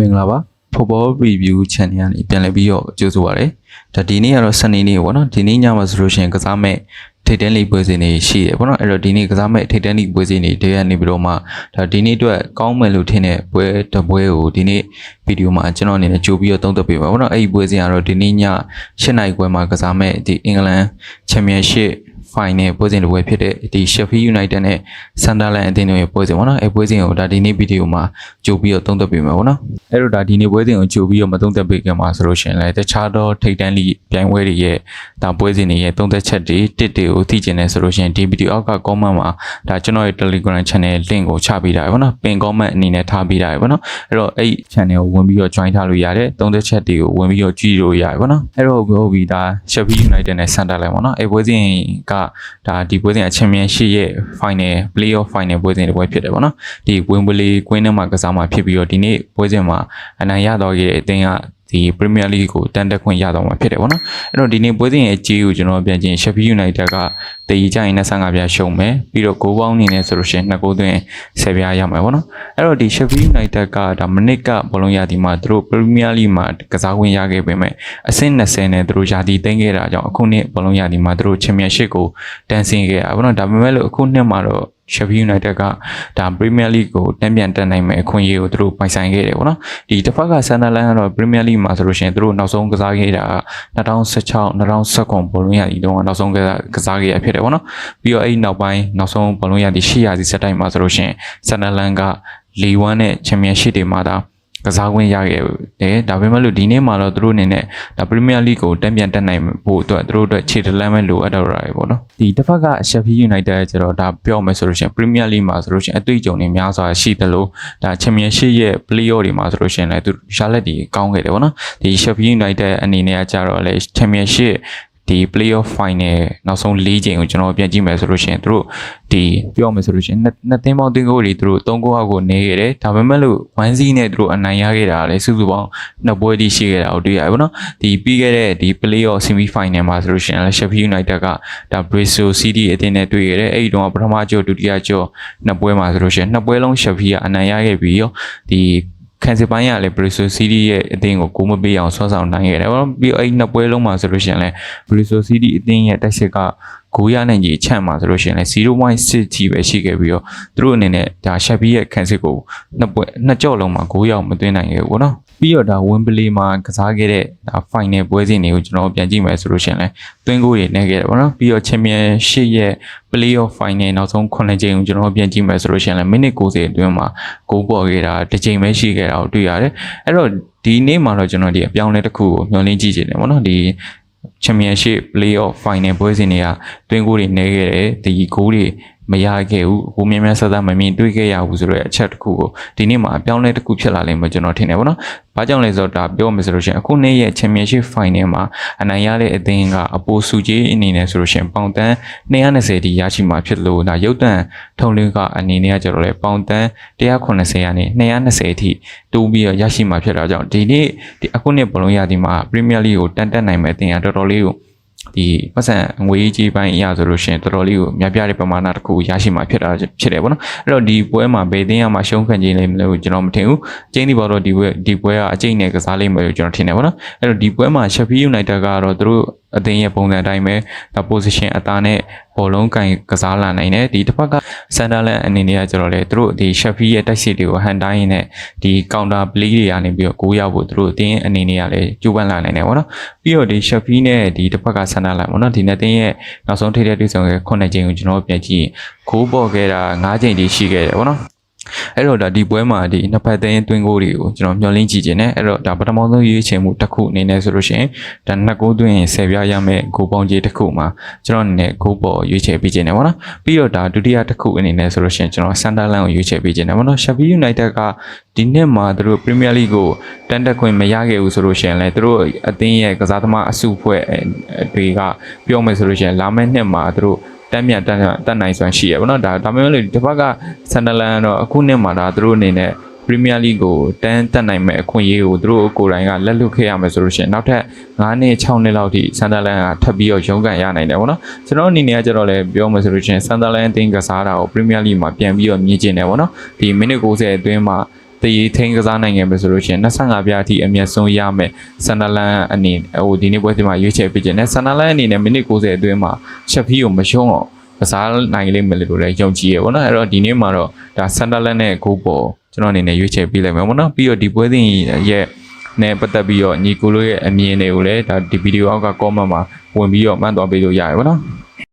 မင်္ဂလာပါ Football Review Channel ကနေပြန်လည်ပြီးတော့ကြိုဆိုပါရစေ။ဒါဒီနေ့ကတော့စနေနေ့ပေါ့နော်ဒီနေ့ညမှာဆိုလို့ရှိရင်ကစားမဲ့ထိတ်တန်းလိပွဲစဉ်တွေရှိတယ်ပေါ့နော်အဲ့တော့ဒီနေ့ကစားမဲ့ထိတ်တန်းလိပွဲစဉ်တွေတည်းကနေပြီးတော့မှဒါဒီနေ့အတွက်ကောင်းမယ်လို့ထင်တဲ့ပွဲတစ်ပွဲကိုဒီနေ့ဗီဒီယိုမှာကျွန်တော်အနေနဲ့ကြိုပြီးတော့သုံးသပ်ပေးပါပေါ့နော်အဲ့ဒီပွဲစဉ်ကတော့ဒီနေ့ည7နာရီခွဲမှာကစားမဲ့ဒီအင်္ဂလန် ချန်ပီယံရှစ် final ပွဲစဉ်တစ်ပွဲဖြစ်တဲ့ဒီ Sheffield United နဲ့ Sunderland အသင်းတို့ရဲ့ပွဲစဉ်ပေါ့နော်အဲပွဲစဉ်ကိုဒါဒီနေ့ဗီဒီယိုမှာကြိုပြီးတော့သုံးသပ်ပေးမယ်ပေါ့နော်အဲတော့ဒါဒီနေ့ပွဲစဉ်ကိုကြိုပြီးတော့မသုံးသပ်ပေးခင်မှာဆိုလို့ရှိရင်လည်းတခြားသောထိပ်တန်းလိပြိုင်ပွဲတွေရဲ့ဒါပွဲစဉ်တွေရဲ့သုံးသပ်ချက်တွေတစ်တွေကိုသိကျင်နေဆိုလို့ရှိရင်ဒီဗီဒီယိုအောက်က comment မှာဒါကျွန်တော်ရဲ့ Telegram channel link ကိုချပေးတာပဲပေါ့နော်ပင် comment အနေနဲ့ထားပေးတာပဲပေါ့နော်အဲ့တော့အဲ့ channel ကိုဝင်ပြီးတော့ join ထားလို့ရတယ်သုံးသပ်ချက်တွေကိုဝင်ပြီးတော့ကြည့်လို့ရတယ်ပေါ့နော်အဲ့တော့ဟုတ်ပြီဒါ Sheffield United နဲ့ Sunderland ပေါ့နော်အဲ့ပွဲစဉ်ကဒါဒီပွဲစဉ်အချန်ပီယံရှစ်ရဲ့ final playoff final ပွဲစဉ်တစ်ပွဲဖြစ်တယ်ပေါ့နော်ဒီဝင်ဘလီကွင်းထဲမှာကစားမှာဖြစ်ပြီးတော့ဒီနေ့ပွဲစဉ်မှာအနိုင်ရတော့ရဲ့အသင်းက ဒီ Premier League ကိုတန်တက်ခွင့်ရတော့မှာဖြစ်တယ်ပေါ့နော်အဲ့တော့ဒီနေ့ပွဲစဉ်ရဲ့အကြီးကိုကျွန်တော်ပြန်ကြည့် Sheffield United ကတည်ကြရင်25ပြားရှုံးမယ်ပြီးတော့ဂိုးပေါင်းအနေနဲ့ဆိုလို့ရှိရင်2ဂိုးသွင်း10ပြားရမှာပေါ့နော်အဲ့တော့ဒီ Sheffield United ကဒါမနစ်ကဘောလုံးရဒီမှာသူတို့ Premier League မှာကစားခွင့်ရခဲ့ပေမဲ့အဆင့်20နဲ့သူတို့ယာတီသိမ်းခဲ့တာကြောင့်အခုနှစ်ဘောလုံးရဒီမှာသူတို့ Championship ကိုတန်းဆင်းခဲ့တာပေါ့နော်ဒါပေမဲ့လို့အခုနှစ်မှာတော့ Sheffield United ကဒါ Premier League ကိုတန်းပြန်တက်နိုင်မယ်အခွင့်အရေးကိုသူတို့ပိုင်ဆိုင်ခဲ့တယ်ပေါ့နော်ဒီတစ်ဖက်က Sunderland ကတော့ Premier League မှာဆိုလို့ရှိရင်သူတို့နောက်ဆုံးကစားခဲ့တာ2016 2019ဘောလုံးရဒီတုန်းကနောက်ဆုံးကစားခဲ့ရဖြစ်တယ်ပေါ့နော်ပြီးတော့အဲ့ဒီနောက်ပိုင်းနောက်ဆုံးဘောလုံးရဒီ800စီစက်တိုင်းမှာဆိုလို့ရှိရင် Sunderland က League 1နဲ့ Championship တွေမှာဒါ ကစားခွင့်ရခဲ့တယ်ဒါပေမဲ့လို့ဒီနေ့မှာတော့သူတို့အနေနဲ့ဒါ Premier League ကိုတန်ပြန်တက်နိုင်ဖို့အတွက်သူတို့အတွက်ခြေတလမ်းပဲလိုအပ်တော့ရတယ်ပေါ့နော်ဒီတစ်ဖက်က Sheffield United ကျတော့ဒါပြောမယ်ဆိုလို့ရှိရင် Premier League မှာဆိုလို့ရှိရင်အတွေ့အကြုံတွေများစွာရှိတယ်လို့ဒါ Championship ရဲ့ Playoff တွေမှာဆိုလို့ရှိရင်လည်းသူရှာလက်တွေကောင်းခဲ့တယ်ပေါ့နော်ဒီ Sheffield United အနေနဲ့ကကြတော့လေ Championship ဒီ playoff final နောက်ဆုံး၄ချိန်ကိုကျွန်တော်ပြန်ကြည့်မယ်ဆိုလို့ရှိရင်တို့ဒီပြောမယ်ဆိုလို့ရှိရင်နှစ်သင်းပေါင်းတင်းကိုတွေတို့၃ကိုအောက်ကိုနေခဲ့တယ်ဒါပေမဲ့လို့1စီးနဲ့တို့အနိုင်ရခဲ့တာလေစုစုပေါင်းနှစ်ပွဲတိရှိခဲ့တာကိုတွေ့ရတယ်ပေါ့နော်ဒီပြီးခဲ့တဲ့ဒီ playoff semi final မှာဆိုလို့ရှိရင်လည်း Sheffield United ကဒါ Bristol City အသင်းနဲ့တွေ့ခဲ့တယ်အဲ့ဒီတော့ပထမကြောဒုတိယကြောနှစ်ပွဲမှာဆိုလို့ရှိရင်နှစ်ပွဲလုံး Sheffield ကအနိုင်ရခဲ့ပြီးရောဒီ ခံစစ်ပိုင်းကလည်း Bristol City ရဲ့အသင်းကိုကိုမပေးအောင်ဆွမ်းဆောင်နိုင်ခဲ့တယ်ပေါ့နော်ပြီးတော့အဲ့နှစ်ပွဲလုံးမှာဆိုလို့ရှိရင်လည်း Bristol City အသင်းရဲ့တိုက်စစ်ကဂိုးရနိုင်ကြီးချန့်မှာဆိုလို့ရှိရင်လည်း0.6ထိပဲရှိခဲ့ပြီးတော့သူတို့အနေနဲ့ဒါရှက်ဘီရဲ့ခံစစ်ကိုနှစ်ပွဲနှစ်ကြော့လုံးမှာဂိုးရောက်မသွင်းနိုင်ခဲ့ဘူးပေါ့နော် ပြီးတော့ဒါဝင်းပလီမှာကစားခဲ့တဲ့ဒါ final ပွဲစဉ်တွေကိုကျွန်တော်ပြန်ကြည့်မယ်ဆိုလို့ရှိရင်လည်းသွင်းဂိုးတွေနဲ့ခဲ့တယ်ပေါ့နော်ပြီးတော့ Championship ရဲ့ playoff final နောက်ဆုံး9ချိန်ကိုကျွန်တော်ပြန်ကြည့်မယ်ဆိုလို့ရှိရင်လည်းမိနစ်90အတွင်းမှာဂိုးပေါ်ခဲ့တာတစ်ချိန်ပဲရှိခဲ့တာကိုတွေ့ရတယ်အဲ့တော့ဒီနေ့မှာတော့ကျွန်တော်ဒီအပြောင်းအလဲတစ်ခုကိုမျှော်လင့်ကြည့်ချင်တယ်ပေါ့နော်ဒီ championship playoff final ပွဲစဉ်တွေကတွင်းကိုတွေနေခဲ့တယ်ဒီဂိုးတွေမရခဲ့ဘူးဟိုမြင်းမြတ်ဆက်ဆက်မမြင်တွေ့ခဲ့ရဘူးဆိုတော့အချက်တစ်ခုကိုဒီနေ့မှာအပြောင်းလဲတစ်ခုဖြစ်လာလိမ့်မယ်ကျွန်တော်ထင်တယ်ဗောနော်။ဘာကြောင့်လဲဆိုတော့ဒါပြောမယ်ဆိုလို့ရှိရင်အခုနေ့ရဲ့ championship final မှာအနိုင်ရတဲ့အသင်းကအပိုစုကြီးအနေနဲ့ဆိုလို့ရှိရင်ပေါင်တန်း220တိရရှိမှာဖြစ်လို့ဒါရုပ်တံထုံလင်းကအနေနဲ့ကကျတော့လေပေါင်တန်း180ကနေ220အထိတိုးပြီးတော့ရရှိမှာဖြစ်တာကြောင့်ဒီနေ့ဒီအခုနှစ်ဘလုံးရဒီမှာ Premier League ကိုတန်တက်နိုင်မဲ့အသင်းကတော်တော်လေးကို ဒီပတ်စံငွေကြီးပိုင်းအရာဆိုလို့ရှိရင်တော်တော်လေးကိုများပြားတဲ့ပမာဏတစ်ခုရရှိမှာဖြစ်တာဖြစ်တယ်ပေါ့နော်အဲ့တော့ဒီပွဲမှာဘယ်တင်းရမှာရှုံးခံခြင်းလိမ့်မလို့ကျွန်တော်မထင်ဘူးအကျိန်းဒီပေါ်တော့ဒီပွဲဒီပွဲကအကျိန်းနဲ့ကစားလိမ့်မယ်လို့ကျွန်တော်ထင်တယ်ပေါ့နော်အဲ့တော့ဒီပွဲမှာ Sheffield United ကတော့သူတို့အသင်းရဲ့ပုံစံအတိုင်းပဲဒါ position အသားနဲ့ဘောလုံးကင်ကစားလာနိုင်တယ်ဒီတစ်ဖက်က Sunderland အနေနဲ့ကကျတော့လေသူတို့ဒီ Sheffield ရဲ့တိုက်စစ်တွေကိုဟန်တိုင်းရင်းနဲ့ဒီ counter play တွေကနေပြီးတော့ကိုးရောက်ဖို့သူတို့အသင်းအနေနဲ့ကလည်းကြိုးပမ်းလာနိုင်တယ်ပေါ့နော်ပြီးတော့ဒီ Sheffield နဲ့ဒီတစ်ဖက်က Sunderland ပေါ့နော်ဒီနှစ်သင်းရဲ့နောက်ဆုံးထိတဲ့တွေ့ဆုံခဲ့9ချိန်ကိုကျွန်တော်ပြန်ကြည့်ဂိုးပေါ်ခဲ့တာ9ချိန်တိရှိခဲ့တယ်ပေါ့နော် အဲ့တော့ဒါဒီပွဲမှာဒီနှစ်ဖက်သိန်းတွင်းကိုတွေကိုကျွန်တော်မျှော်လင့်ကြည့်ခြင်းနဲ့အဲ့တော့ဒါပထမဆုံးရွေးချယ်မှုတစ်ခုအနေနဲ့ဆိုလို့ရှိရင်ဒါနှစ်ကိုတွင်းရင်10ပြားရမယ့်ဂိုးပေါင်းကြီးတစ်ခုမှာကျွန်တော်အနေနဲ့ဂိုးပေါ်ရွေးချယ်ပေးခြင်းနဲ့ပေါ့နော်ပြီးတော့ဒါဒုတိယတစ်ခုအနေနဲ့ဆိုလို့ရှိရင်ကျွန်တော် Sunderland ကိုရွေးချယ်ပေးခြင်းနဲ့ပေါ့နော် Sheffield United ကဒီနှစ်မှာသူတို့ Premier League ကိုတန်တက်ခွင့်မရခဲ့ဘူးဆိုလို့ရှိရင်လည်းသူတို့အသင်းရဲ့ကစားသမားအစုအဖွဲ့တွေကပြောမယ်ဆိုလို့ရှိရင်လာမယ့်နှစ်မှာသူတို့ တမ်းမြတ်တမ်းတတ်နိုင်စွမ်းရှိရပါတော့ဒါဒါပေမဲ့လို့ဒီဘက်ကဆန်ဒလန်ကတော့အခုနှစ်မှာဒါသူတို့အနေနဲ့ Premier League ကိုတန်းတက်နိုင်မဲ့အခွင့်အရေးကိုသူတို့ကိုယ်တိုင်ကလက်လွတ်ခဲ့ရမယ်ဆိုလို့ရှိရင်နောက်ထပ်9နှစ်6နှစ်လောက်ထိဆန်ဒါလန်ကထပ်ပြီးတော့ရုန်းကန်ရနိုင်တယ်ပေါ့နော်ကျွန်တော်အနေနဲ့ကကြတော့လည်းပြောမယ်ဆိုလို့ရှိရင်ဆန်ဒါလန်အသင်းကစားတာကို Premier League မှာပြန်ပြီးတော့မြင်ကျင်တယ်ပေါ့နော်ဒီမိနစ်90အတွင်းမှာ တည်ထိန်ကစားနိုင်ခဲ့မယ်ဆိုလို့ရှိရင်25ပြားအထိအမျက်ဆုံးရမယ်ဆန်ဒလန်အနေဟိုဒီနေ့ပွဲစဉ်မှာရွေးချယ်ပေးခြင်းနဲ့ဆန်ဒလန်အနေနဲ့မိနစ်90အတွင်းမှာချက်ဖီကိုမရှုံးတော့ကစားနိုင်လိမ့်မယ်လို့လည်းယုံကြည်ရပါတော့အဲ့တော့ဒီနေ့မှာတော့ဒါဆန်ဒလန်နဲ့ဂိုးပေါ်ကျွန်တော်အနေနဲ့ရွေးချယ်ပေးလိုက်မယ်ပေါ့နော်ပြီးတော့ဒီပွဲစဉ်ရဲ့နဲ့ပတ်သက်ပြီးတော့ညီကိုလိုရဲ့အမြင်တွေကိုလည်းဒါဒီဗီဒီယိုအောက်က comment မှာဝင်ပြီးတော့မှတ်သွားပေးလို့ရတယ်ပေါ့နော်